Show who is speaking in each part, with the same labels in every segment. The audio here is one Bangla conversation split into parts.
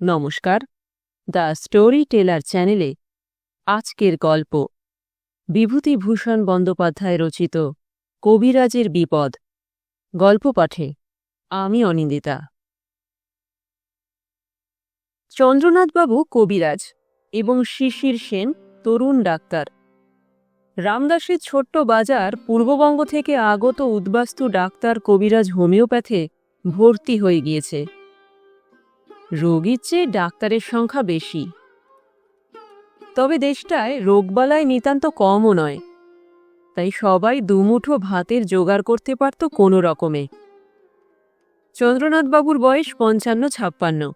Speaker 1: নমস্কার, দ্য স্টোরি টেলার চ্যানেলে আজকের গল্প। বিভূতিভূষণ বন্দ্যোপাধ্যায় রচিত কবিরাজের বিপদ। গল্প পাঠে আমি অনিন্দিতা। চন্দ্রনাথবাবু কবিরাজ এবং শিশির সেন তরুণ ডাক্তার। রামদাসের ছোট্ট বাজার পূর্ববঙ্গ থেকে আগত উদ্বাস্তু ডাক্তার কবিরাজ হোমিওপ্যাথে ভর্তি হয়ে গিয়েছে। রোগীর চেয়ে ডাক্তারের সংখ্যা বেশি। তবে দেশটায় রোগবালায় নিতান্ত কমও নয়। তাই সবাই দুমুঠো ভাতের জোগাড় করতে পারত কোনো রকমে। চন্দ্রনাথবাবুর বয়স পঞ্চান্ন ছাপ্পান্ন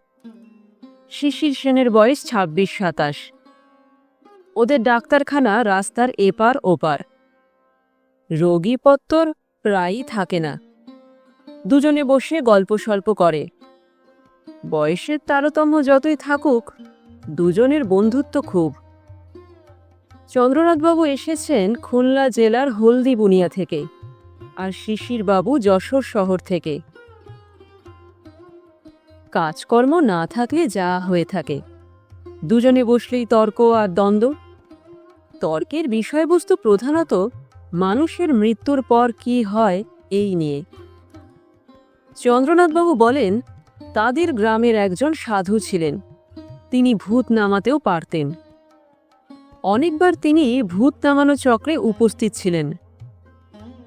Speaker 1: শিশির সেনের বয়স ছাব্বিশ সাতাশ ওদের ডাক্তারখানা রাস্তার এপার ওপার। রোগীপত্তর প্রায়ই থাকে না। দুজনে বসে গল্প সল্প করে। বয়সের তারতম্য যতই থাকুক, দুজনের বন্ধুত্ব খুব। চন্দ্রনাথবাবু এসেছেন খুলনা জেলার হলদিবুনিয়া থেকে আর শিশিরবাবু যশোর শহর থেকে। কাজকর্ম না থাকলে যা হয়ে থাকে। দুজনে বসলেই তর্ক আর দ্বন্দ্ব। তর্কের বিষয়বস্তু প্রধানত মানুষের মৃত্যুর পর কি হয় এই নিয়ে। চন্দ্রনাথবাবু বলেন তাদের গ্রামের একজন সাধু ছিলেন। তিনি ভূত নামাতেও পারতেন। অনেকবার তিনি ভূত নামানো চক্রে উপস্থিত ছিলেন।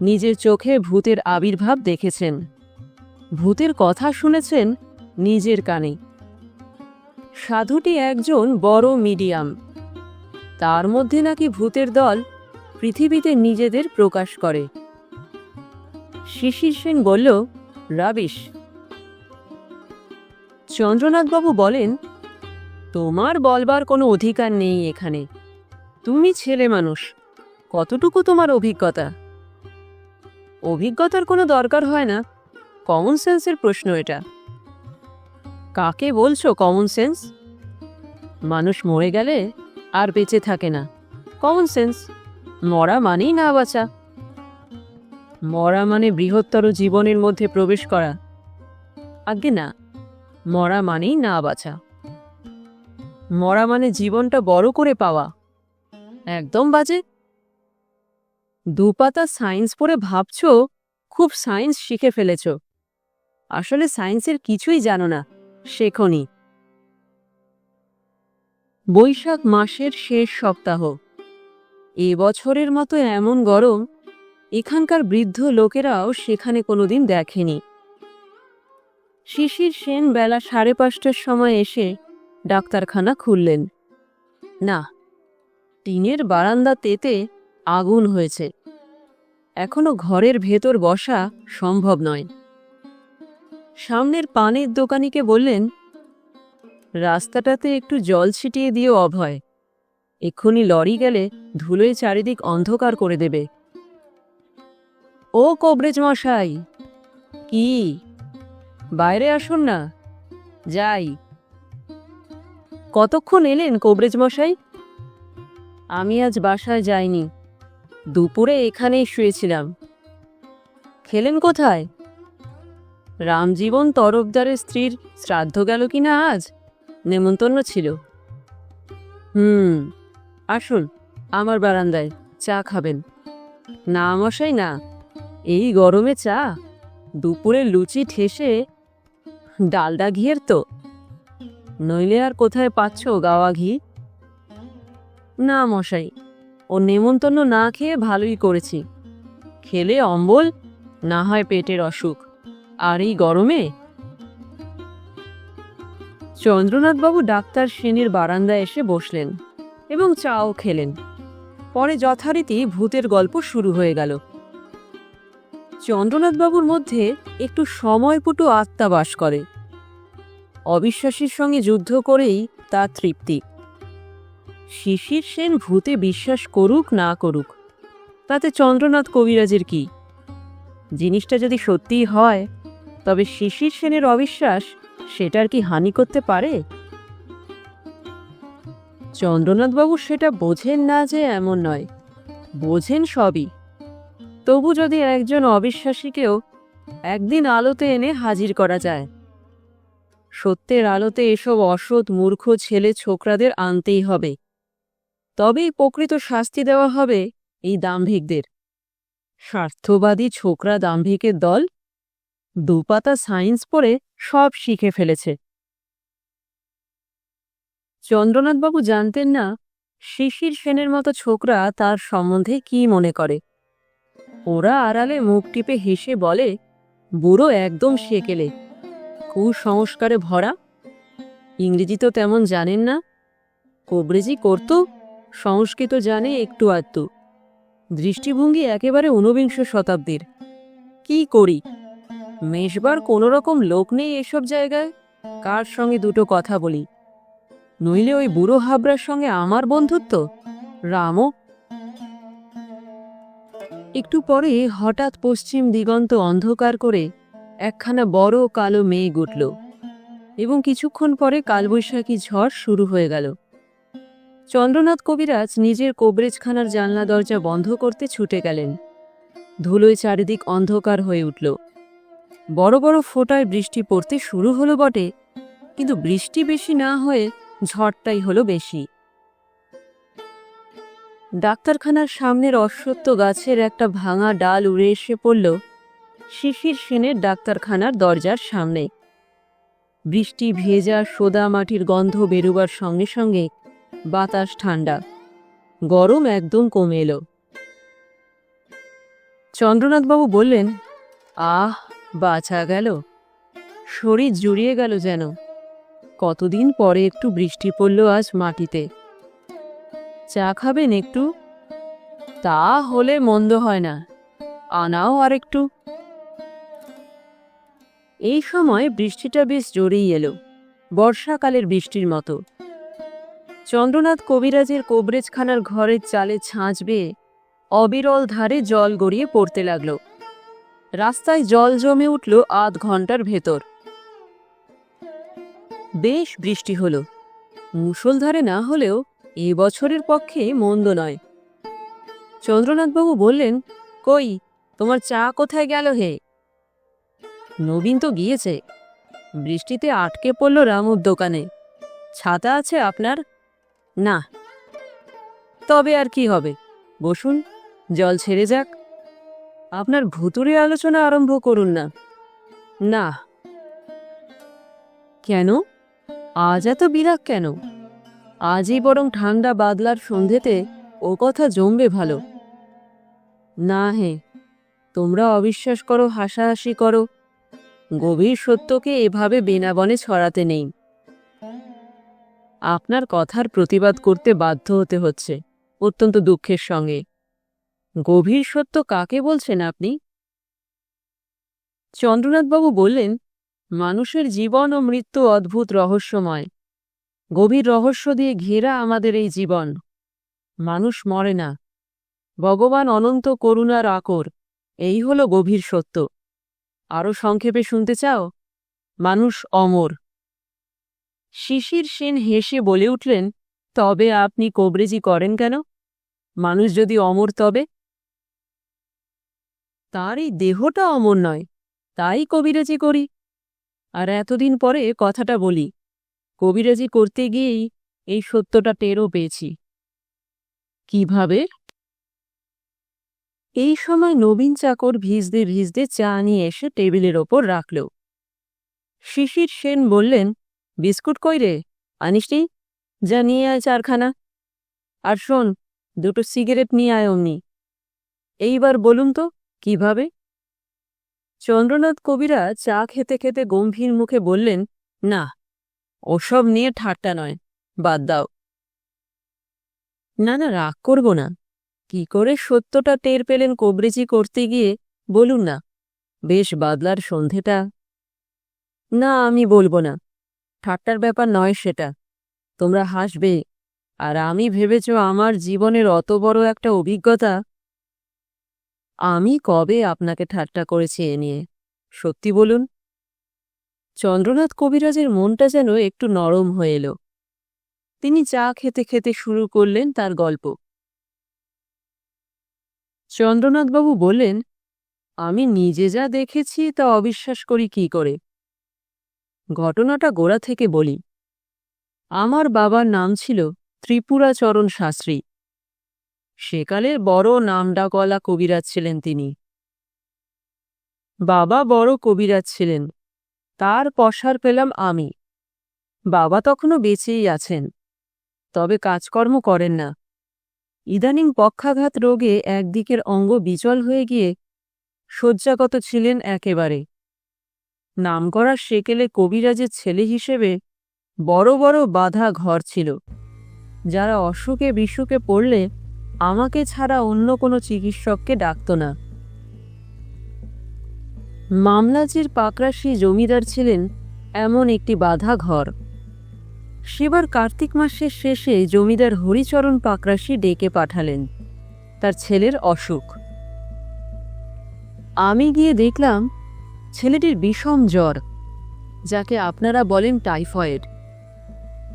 Speaker 1: নিজের চোখে ভূতের আবির্ভাব দেখেছেন। ভূতের কথা শুনেছেন নিজের কানে। সাধুটি একজন বড় মিডিয়াম। তার মধ্যে নাকি ভূতের দল পৃথিবীতে নিজেদের প্রকাশ করে। শিশির সেন বলল, রাবিশ চন্দ্রনাথবাবু বলেন, তোমার বলবার কোনো অধিকার নেই এখানে। তুমি ছেলে মানুষ। কতটুকু তোমার অভিজ্ঞতা? অভিজ্ঞতার কোনো দরকার হয় না। কমন সেন্সের প্রশ্ন এটা। কাকে বলছো কমন সেন্স মানুষ মরে গেলে আর বেঁচে থাকে না। কমন সেন্স মরা মানেই না বাঁচা। মরা মানে বৃহত্তর জীবনের মধ্যে প্রবেশ করা। আগে না। মরা মানেই না বাঁচা। মরা মানে জীবনটা বড় করে পাওয়া। একদম বাজে। দুপাতা সায়েন্স পড়ে ভাবছ, খুব সায়েন্স শিখে ফেলেছ। আসলে সায়েন্সের কিছুই জানো না, শেখনি। বৈশাখ মাসের শেষ সপ্তাহ। এ বছরের মতো এমন গরম, এখানকার বৃদ্ধ লোকেরাও সেখানে কোনোদিন দেখেনি। শিশির সেন বেলা সাড়ে পাঁচটার সময় এসে ডাক্তারখানা খুললেন। না, টিনের বারান্দা তেতে আগুন হয়েছে। এখনও ঘরের ভেতর বসা সম্ভব নয়। সামনের পানের দোকানিকে বললেন, রাস্তাটাতে একটু জল ছিটিয়ে দিও অভয়। এক্ষুনি লরি গেলে ধুলোয় চারিদিক অন্ধকার করে দেবে। ও কবরেজ মশাই কি? বাইরে আসুন না। যাই। কতক্ষণ এলেন কবরেজ মশাই? আমি আজ বাসায় যাইনি। দুপুরে এখানেই শুয়েছিলাম। খেলেন কোথায়? রামজীবন তরফদারের স্ত্রীর শ্রাদ্ধ গেল কি না আজ? নেমন্তন্ন ছিল। হুম, আসুন, আমার বারান্দায় চা খাবেন। না মশাই, না, এই গরমে চা। দুপুরে লুচি ঠেসে ডালডা ঘিয়ের তো। নইলে আর কোথায় পাচ্ছ গাওয়া ঘি? না, মশাই, ও নেমন্তন্ন না খেয়ে ভালোই করেছি। খেলে অম্বল, না হয় পেটের অসুখ। আর এই গরমে? চন্দ্রনাথবাবু ডাক্তার সেনের বারান্দায় এসে বসলেন এবং চাও খেলেন। পরে যথারীতি ভূতের গল্প শুরু হয়ে গেল। চন্দ্রনাথবাবুর মধ্যে একটু সময়পুটু আত্মা বাস করে। অবিশ্বাসীর সঙ্গে যুদ্ধ করেই তার তৃপ্তি। শিশির সেন ভূতে বিশ্বাস করুক না করুক, তাতে চন্দ্রনাথ কবিরাজের কি? জিনিসটা যদি সত্যিই হয়, তবে শিশির সেনের অবিশ্বাস সেটার কি হানি করতে পারে? চন্দ্রনাথবাবু সেটা বোঝেন না যে এমন নয়। বোঝেন সবই। তবু যদি একজন অবিশ্বাসীকেও একদিন আলোতে এনে হাজির করা যায়। সত্যের আলোতে এসব অসৎ, মূর্খ ছেলে ছোকরাদের আনতেই হবে। তবেই প্রকৃত শাস্তি দেওয়া হবে এই দাম্ভিকদের। স্বার্থবাদী ছোকরা দাম্ভিকের দল দুপাতা সায়েন্স পড়ে সব শিখে ফেলেছে। চন্দ্রনাথবাবু জানতেন না শিশির সেনের মতো ছোকরা তার সম্বন্ধে কি মনে করে। ওরা আড়ালে মুখ টিপে হেসে বলে, বুড়ো একদম সেকেলে। কুসংস্কারে ভরা? ইংরেজি তো তেমন জানেন না। কবরেজি করত, সংস্কৃত জানে একটু আধটু। দৃষ্টিভঙ্গি একেবারে ঊনবিংশ শতাব্দীর। কি করি? মেশবার কোনো রকম লোক নেই এসব জায়গায়? কার সঙ্গে দুটো কথা বলি? নইলে ওই বুড়ো হাবড়ার সঙ্গে আমার বন্ধুত্ব? রামও? একটু পরে হঠাৎ পশ্চিম দিগন্ত অন্ধকার করে একখানা বড় কালো মেঘ উঠল, এবং কিছুক্ষণ পরে কালবৈশাখী ঝড় শুরু হয়ে গেল। চন্দ্রনাথ কবিরাজ নিজের কোবরেজখানার জানলা দরজা বন্ধ করতে ছুটে গেলেন। ধুলোয় চারিদিক অন্ধকার হয়ে উঠল। বড় বড় ফোঁটায় বৃষ্টি পড়তে শুরু হলো বটে, কিন্তু বৃষ্টি বেশি না হয়ে ঝড়টাই হলো বেশি। ডাক্তারখানার সামনের অশ্বত্থ গাছের একটা ভাঙা ডাল উড়ে এসে পড়ল শিশির সেনের ডাক্তারখানার দরজার সামনে। বৃষ্টি ভেজা সোদা মাটির গন্ধ বেরোবার সঙ্গে সঙ্গে বাতাস ঠান্ডা। গরম একদম কমে এলো। চন্দ্রনাথবাবু বললেন, আহ, বাছা গেল। শরীর জুড়িয়ে গেল যেন। কতদিন পরে একটু বৃষ্টি পড়ল আজ মাটিতে। চা খাবেন একটু? তা হলে মন্দ হয় না। আনাও আর একটু এই সময় বৃষ্টিটা বেশ জোরেই এলো। বর্ষাকালের বৃষ্টির মতো। চন্দ্রনাথ কবিরাজের কোবরেজখানার ঘরের চালে ছাঁচ বেয়ে অবিরল ধারে জল গড়িয়ে পড়তে লাগল। রাস্তায় জল জমে উঠল আধ ঘণ্টার ভেতর। বেশ বৃষ্টি হলো। মুষলধারে না হলেও এ বছরের পক্ষে মন্দ নয়। চন্দ্রনাথবাবু বললেন, কই, তোমার চা কোথায় গেল হে? নবীন তো গিয়েছে। বৃষ্টিতে আটকে পড়ল রামুর দোকানে। ছাতা আছে আপনার? না। তবে আর কি হবে? বসুন, জল ছেড়ে যাক। আপনার ভুতুরে আলোচনা আরম্ভ করুন না। না। কেন? আজ এত বিরাগ কেন? আজই বরং ঠান্ডা বাদলার সন্ধেতে ও কথা জমবে ভালো। না হে, তোমরা অবিশ্বাস করো, হাসাহাসি করো। গভীর সত্যকে এভাবে বেনাবনে ছড়াতে নেই। আপনার কথার প্রতিবাদ করতে বাধ্য হতে হচ্ছে, অত্যন্ত দুঃখের সঙ্গে। গভীর সত্য কাকে বলছেন আপনি? চন্দ্রনাথবাবু বললেন, মানুষের জীবন ও মৃত্যু অদ্ভুত রহস্যময়। গভীর রহস্য দিয়ে ঘেরা আমাদের এই জীবন। মানুষ মরে না। ভগবান অনন্ত করুণার আকর। এই হলো গভীর সত্য। আরও সংক্ষেপে শুনতে চাও? মানুষ অমর। শিশির সেন হেসে বলে উঠলেন, তবে আপনি কবরেজি করেন কেন? মানুষ যদি অমর তবে? তার এই দেহটা অমর নয়, তাই কবিরাজি করি। আর এতদিন পরে কথাটা বলি, কবিরাজি করতে গিয়েই এই সত্যটা টেরও পেয়েছি। কীভাবে? এই সময় নবীন চাকর ভিজতে ভিজতে চা নিয়ে এসে টেবিলের ওপর রাখল। শিশির সেন বললেন, বিস্কুট কই রে? আনিসনি যা নিয়ে আয় চারখানা। আর শোন, দুটো সিগারেট নিয়ে আয় অমনি। এইবার বলুন তো, কীভাবে? চন্দ্রনাথ কবিরা চা খেতে খেতে গম্ভীর মুখে বললেন, না, ওসব নিয়ে ঠাট্টা নয়, বাদ দাও। না না, রাগ করব না। কি করে সত্যটা টের পেলেন কবরেজি করতে গিয়ে? বলুন না। বেশ বাদলার সন্ধেটা। না, আমি বলব না। ঠাট্টার ব্যাপার নয় সেটা। তোমরা হাসবে। আর আমি ভেবেছ আমার জীবনের অত বড় একটা অভিজ্ঞতা? আমি কবে আপনাকে ঠাট্টা করেছি এ নিয়ে? সত্যি বলুন। চন্দ্রনাথ কবিরাজের মনটা যেন একটু নরম হয়ে এলো। তিনি চা খেতে খেতে শুরু করলেন তার গল্প। চন্দ্রনাথবাবু বললেন, আমি নিজে যা দেখেছি তা অবিশ্বাস করি কি করে? ঘটনাটা গোড়া থেকে বলি। আমার বাবার নাম ছিল ত্রিপুরাচরণ শাস্ত্রী। সেকালের বড় নামডাকওয়ালা কবিরাজ ছিলেন তিনি। বাবা বড় কবিরাজ ছিলেন। তার পসার পেলাম আমি। বাবা তখনও বেঁচেই আছেন। তবে কাজকর্ম করেন না। ইদানিং পক্ষাঘাত রোগে একদিকের অঙ্গ বিচল হয়ে গিয়ে শয্যাগত ছিলেন একেবারে। নামকরা সেকেলে কবিরাজের ছেলে হিসেবে বড় বড় বাধা ঘর ছিল। যারা অসুখে বিসুখে পড়লে আমাকে ছাড়া অন্য কোনো চিকিৎসককে ডাকত না। মামলাজির পাকরাশি জমিদার ছিলেন এমন একটি বাধা ঘর। সেবার কার্তিক মাসের শেষে জমিদার হরিচরণ পাকরাশি ডেকে পাঠালেন, তার ছেলের অসুখ। আমি গিয়ে দেখলাম, ছেলেটির বিষম জ্বর, যাকে আপনারা বলেন টাইফয়েড।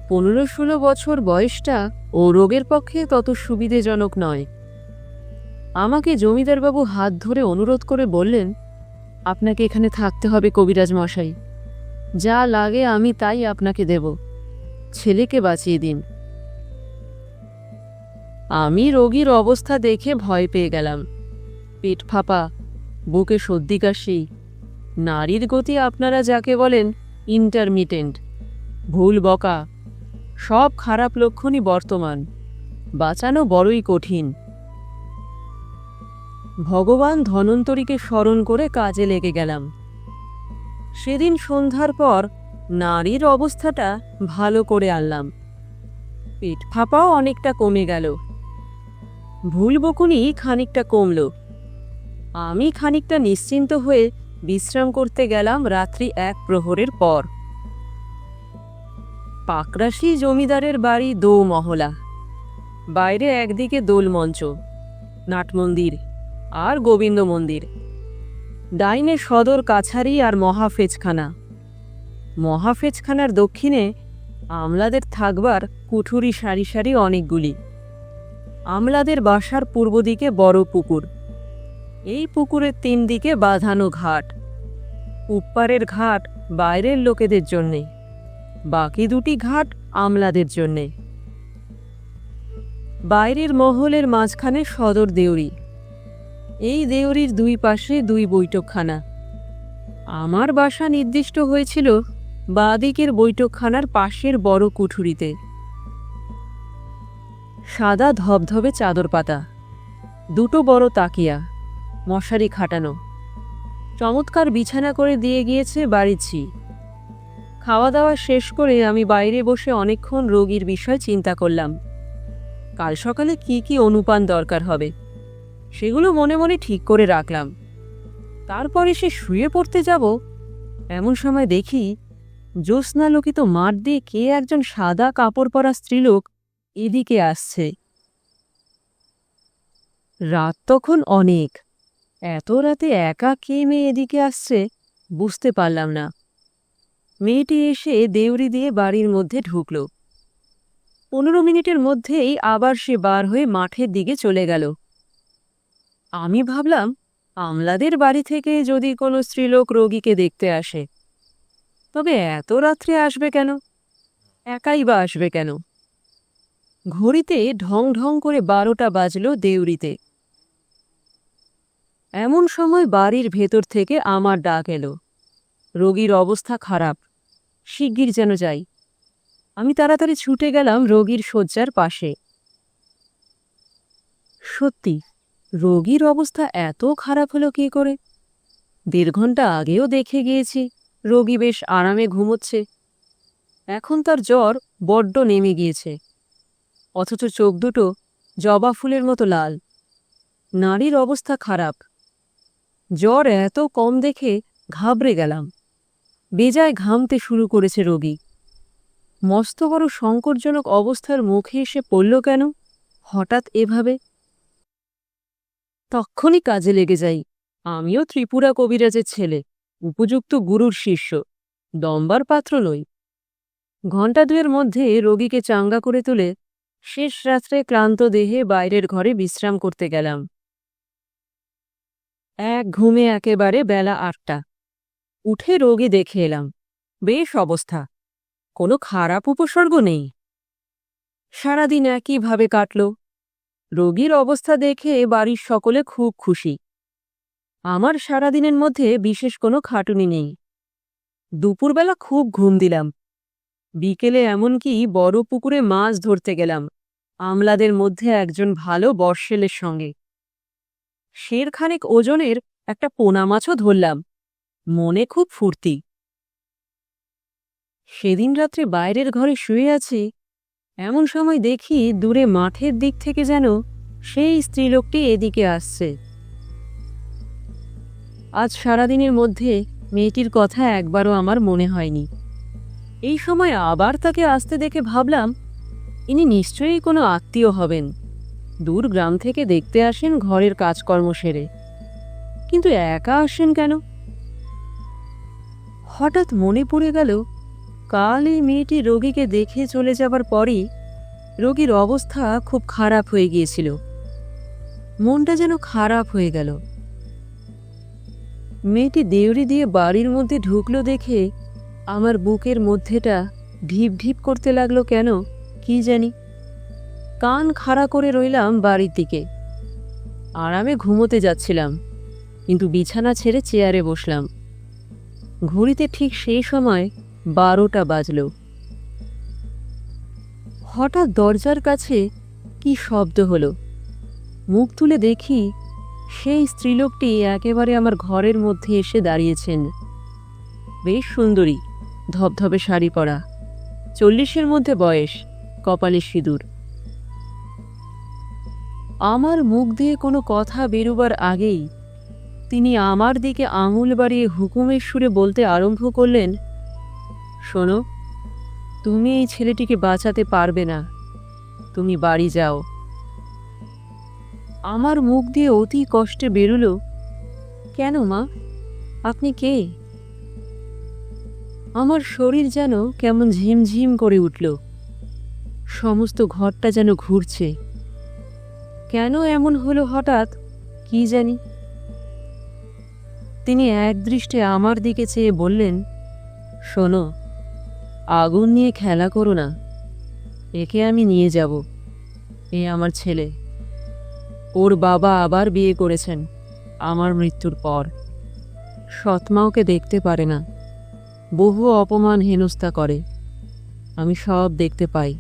Speaker 1: পনেরো ষোলো বছর বয়সটা ও রোগের পক্ষে তত সুবিধেজনক নয়। আমাকে জমিদারবাবু হাত ধরে অনুরোধ করে বললেন, আপনাকে এখানে থাকতে হবে কবিরাজ মশাই। যা লাগে আমি তাই আপনাকে দেব। ছেলেকে বাঁচিয়ে দিন। আমি রোগীর অবস্থা দেখে ভয় পেয়ে গেলাম। পেট ফাঁপা, বুকে সর্দি কাশি, নারীর গতি আপনারা যাকে বলেন ইন্টারমিটেন্ট ভুল বকা, সব খারাপ লক্ষণই বর্তমান, বাঁচানো বড়ই কঠিন। ভগবান ধনন্তরীকে স্মরণ করে কাজে লেগে গেলাম। সেদিন সন্ধ্যার পর নারীর অবস্থাটা ভালো করে আনলাম। পেট ফাঁপাও অনেকটা কমে গেল। ভুল বকুনি খানিকটা কমল। আমি খানিকটা নিশ্চিন্ত হয়ে বিশ্রাম করতে গেলাম রাত্রি এক প্রহরের পর। পাকরাশি জমিদারের বাড়ি দো মহলা বাইরে একদিকে দোল দোলমঞ্চ নাটমন্দির আর গোবিন্দ মন্দির। ডাইনে সদর কাছারি আর মহাফেজখানা মহাফেজখানার দক্ষিণে আমলাদের থাকবার কুঠুরি সারি সারি অনেকগুলি। আমলাদের বাসার পূর্ব দিকে বড় পুকুর। এই পুকুরের তিন দিকে বাঁধানো ঘাট। উপ্পারের ঘাট বাইরের লোকেদের জন্যে। বাকি দুটি ঘাট আমলাদের জন্যে। বাইরের মহলের মাঝখানে সদর দেউরি। এই দেউরির দুই পাশে দুই বৈঠকখানা। আমার বাসা নির্দিষ্ট হয়েছিল বাদিকের বৈঠকখানার পাশের বড় কুঠুরিতে। সাদা ধবধবে চাদর পাতা। দুটো বড় তাকিয়া, মশারি খাটানো। চমৎকার বিছানা করে দিয়ে গিয়েছে বাড়িছি খাওয়া দাওয়া শেষ করে আমি বাইরে বসে অনেকক্ষণ রোগীর বিষয় চিন্তা করলাম। কাল সকালে কি কি অনুপান দরকার হবে, সেগুলো মনে মনে ঠিক করে রাখলাম। তারপরে সে শুয়ে পড়তে যাব, এমন সময় দেখি জ্যোৎস্নালোকিত মাঠ দিয়ে কে একজন সাদা কাপড় পরা স্ত্রীলোক এদিকে আসছে। রাত তখন অনেক। এত রাতে একা কে মেয়ে এদিকে আসছে বুঝতে পারলাম না। মেয়েটি এসে দেউরি দিয়ে বাড়ির মধ্যে ঢুকল। পনেরো মিনিটের মধ্যেই আবার সে বার হয়ে মাঠের দিকে চলে গেল। আমি ভাবলাম, আমলাদের বাড়ি থেকে যদি কোনো স্ত্রীলোক রোগীকে দেখতে আসে। তবে এত রাত্রে আসবে কেন? একাই বা আসবে কেন? ঘড়িতে ঢং ঢং করে বারোটা বাজল দেউরিতে। এমন সময় বাড়ির ভেতর থেকে আমার ডাক এলো। রোগীর অবস্থা খারাপ। শিগগির যেন যাই। আমি তাড়াতাড়ি ছুটে গেলাম রোগীর শয্যার পাশে। সত্যি, রোগীর অবস্থা এত খারাপ হলো কী করে? দেড় ঘণ্টা আগেও দেখে গিয়েছি। রোগী বেশ আরামে ঘুমোচ্ছে। এখন তার জ্বর বড্ড নেমে গিয়েছে। অথচ চোখ দুটো জবা ফুলের মতো লাল। নারীর অবস্থা খারাপ। জ্বর এত কম দেখে ঘাবড়ে গেলাম। বেজায় ঘামতে শুরু করেছে রোগী। মস্ত বড় সংকটজনক অবস্থার মুখে এসে পড়ল কেন? হঠাৎ এভাবে? তক্ষণই কাজে লেগে যাই। আমিও ত্রিপুরা কবিরাজের ছেলে। উপযুক্ত গুরুর শিষ্য, দম্বার পাত্র নই। ঘণ্টা দুয়ের মধ্যে রোগীকে চাঙ্গা করে তুলে শেষ রাত্রে ক্লান্ত দেহে বাইরের ঘরে বিশ্রাম করতে গেলাম। এক ঘুমে একেবারে বেলা আটটা। উঠে রোগী দেখে এলাম, বেশ অবস্থা, কোনো খারাপ উপসর্গ নেই। সারাদিন একইভাবে কাটল। রোগীর অবস্থা দেখে বাড়ির সকলে খুব খুশি। আমার সারাদিনের মধ্যে বিশেষ কোনো খাটুনি নেই। দুপুরবেলা খুব ঘুম দিলাম। বিকেলে এমনকি বড় পুকুরে মাছ ধরতে গেলাম। আমলাদের মধ্যে একজন ভালো বর্ষেলের সঙ্গে। শেরখানেক ওজনের একটা পোনা মাছও ধরলাম। মনে খুব ফুর্তি। সেদিন রাত্রে বাইরের ঘরে শুয়ে আছি, এমন সময় দেখি দূরে মাঠের দিক থেকে যেন সেই স্ত্রীলোকটি এদিকে আসছে। আজ সারাদিনের মধ্যে মেয়েটির কথা একবারও আমার মনে হয়নি। এই সময় আবার তাকে আসতে দেখে ভাবলাম, ইনি নিশ্চয়ই কোনো আত্মীয় হবেন। দূর গ্রাম থেকে দেখতে আসেন ঘরের কাজকর্ম সেরে। কিন্তু একা আসেন কেন? হঠাৎ মনে পড়ে গেল, কাল এই মেয়েটি রোগীকে দেখে চলে যাবার পরই রোগীর অবস্থা খুব খারাপ হয়ে গিয়েছিল। মনটা যেন খারাপ হয়ে গেল। মেয়েটি দেউড়ি দিয়ে বাড়ির মধ্যে ঢুকলো দেখে আমার বুকের মধ্যেটা ঢিপ ঢিপ করতে লাগল কেন, কি জানি। কান খাড়া করে রইলাম বাড়ির দিকে। আরামে ঘুমোতে যাচ্ছিলাম, কিন্তু বিছানা ছেড়ে চেয়ারে বসলাম। ঘড়িতে ঠিক সেই সময় বারোটা বাজল। হঠাৎ দরজার কাছে কি শব্দ হলো। মুখ তুলে দেখি সেই স্ত্রীলোকটি একেবারে আমার ঘরের মধ্যে এসে দাঁড়িয়েছেন। বেশ সুন্দরী, ধবধবে শাড়ি পরা, চল্লিশের মধ্যে বয়স, কপালে সিঁদুর। আমার মুখ দিয়ে কোনো কথা বেরোবার আগেই তিনি আমার দিকে আঙুল বাড়িয়ে হুকুমের সুরে বলতে আরম্ভ করলেন, শোনো, তুমি এই ছেলেটিকে বাঁচাতে পারবে না। তুমি বাড়ি যাও। আমার মুখ দিয়ে অতি কষ্টে বেরুলো। কেন মা? আপনি কে? আমার শরীর যেন কেমন ঝিমঝিম করে উঠল। সমস্ত ঘরটা যেন ঘুরছে। কেন এমন হলো হঠাৎ? কি জানি? তিনি একদৃষ্টে আমার দিকে চেয়ে বললেন, শোনো, আগুন নিয়ে খেলা করো না। একে আমি নিয়ে যাব, এ আমার ছেলে। ওর বাবা আবার বিয়ে করেছেন, আমার মৃত্যুর পর। সৎমা ওকে দেখতে পারে না। বহু অপমান হেনস্থা করে। আমি সব দেখতে পাই।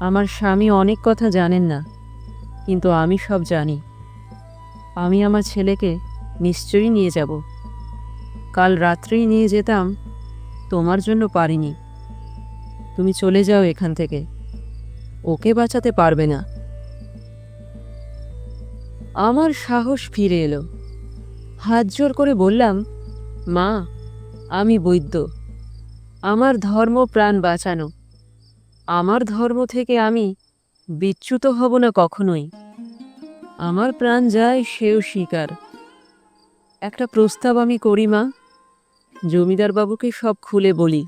Speaker 1: আমার স্বামী অনেক কথা জানেন না, কিন্তু আমি সব জানি। আমি আমার ছেলেকে নিশ্চয়ই নিয়ে যাব। কাল রাত্রেই নিয়ে যেতাম, তোমার জন্য পারিনি। তুমি চলে যাও এখান থেকে। ওকে বাঁচাতে পারবে না। আমার সাহস ফিরে এলো। হাত জোর করে বললাম, মা, আমি বৈদ্য। আমার ধর্ম প্রাণ বাঁচানো। আমার ধর্ম থেকে আমি বিচ্যুত হব না কখনোই। আমার প্রাণ যায় সেও স্বীকার একটা প্রস্তাব আমি করি, মা। জমিদারবাবুকে সব খুলে বলি।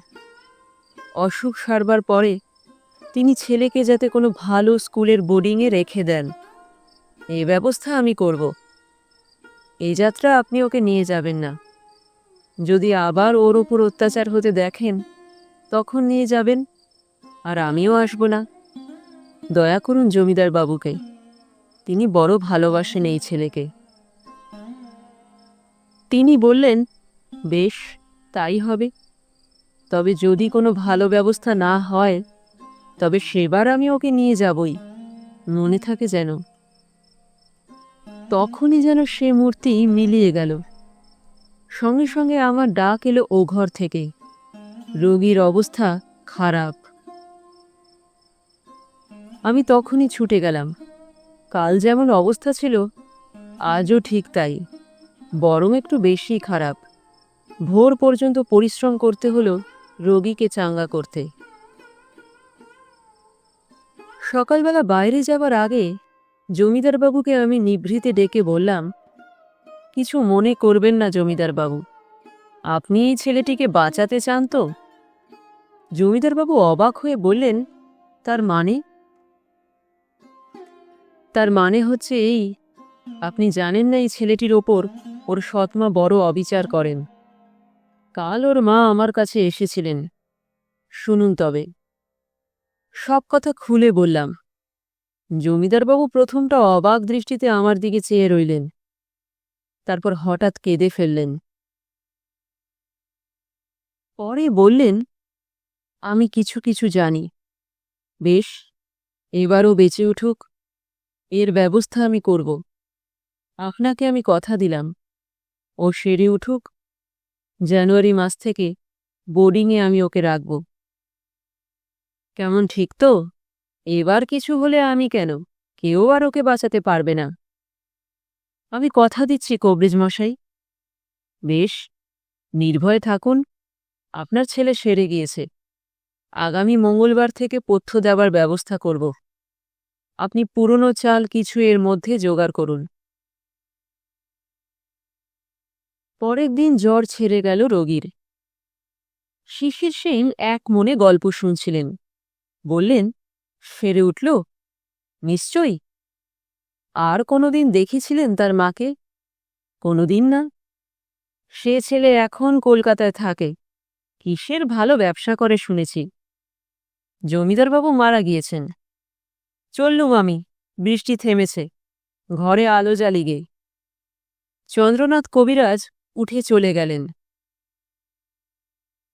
Speaker 1: অসুখ সারবার পরে তিনি ছেলেকে যাতে কোনো ভালো স্কুলের বোর্ডিংয়ে রেখে দেন। এই ব্যবস্থা আমি করব। এই যাত্রা আপনি ওকে নিয়ে যাবেন না। যদি আবার ওর ওপর অত্যাচার হতে দেখেন, তখন নিয়ে যাবেন, আর আমিও আসব না। দয়া করুন জমিদার বাবুকে, তিনি বড় ভালোবাসেন এই ছেলেকে। তিনি বললেন, বেশ, তাই হবে। তবে যদি কোনো ভালো ব্যবস্থা না হয়, তবে সেবার আমি ওকে নিয়ে যাবই। মনে থাকে যেন তখনই যেন সে মূর্তি মিলিয়ে গেল। সঙ্গে সঙ্গে আমার ডাক এলো ও ঘর থেকে। রোগীর অবস্থা খারাপ। আমি তখনই ছুটে গেলাম। কাল যেমন অবস্থা ছিল, আজও ঠিক তাই। বরং একটু বেশি খারাপ। ভোর পর্যন্ত পরিশ্রম করতে হলো রোগীকে চাঙ্গা করতে। সকালবেলা বাইরে যাবার আগে জমিদারবাবুকে আমি নিভৃতে ডেকে বললাম, কিছু মনে করবেন না জমিদারবাবু আপনি এই ছেলেটিকে বাঁচাতে চান তো? জমিদারবাবু অবাক হয়ে বললেন, তার মানে? তার মানে হচ্ছে এই, আপনি জানেন না এই ছেলেটির ওপর ওর সৎমা বড় অবিচার করেন। কাল ওর মা আমার কাছে এসেছিলেন। শুনুন তবে। সব কথা খুলে বললাম। জমিদারবাবু প্রথমটা অবাক দৃষ্টিতে আমার দিকে চেয়ে রইলেন। তারপর হঠাৎ কেঁদে ফেললেন। পরে বললেন, আমি কিছু কিছু জানি। বেশ, এবারও বেঁচে উঠুক। এর ব্যবস্থা আমি করব। আপনাকে আমি কথা দিলাম। ও সেরে উঠুক। জানুয়ারি মাস থেকে বোর্ডিংয়ে আমি ওকে রাখব। কেমন ঠিক তো? এবার কিছু হলে আমি কেন? কেউ আর ওকে বাঁচাতে পারবে না। আমি কথা দিচ্ছি কবরেজ মশাই বেশ, নির্ভয়ে থাকুন। আপনার ছেলে সেরে গিয়েছে। আগামী মঙ্গলবার থেকে পথ্য দেওয়ার ব্যবস্থা করব। আপনি পুরনো চাল কিছু এর মধ্যে জোগাড় করুন। পরের দিন জ্বর ছেড়ে গেল রোগীর। শিশির সেন এক মনে গল্প শুনছিলেন। বললেন ফেরে উঠল। নিশ্চয়ই। আর কোনোদিন দেখেছিলেন তার মাকে? কোনোদিন না। সে ছেলে এখন কলকাতায় থাকে। কিসের ভালো ব্যবসা করে শুনেছি। জমিদারবাবু মারা গিয়েছেন। চললুম আমি। বৃষ্টি থেমেছে। ঘরে আলো জ্বালিগে। চন্দ্রনাথ কবিরাজ উঠে চলে গেলেন।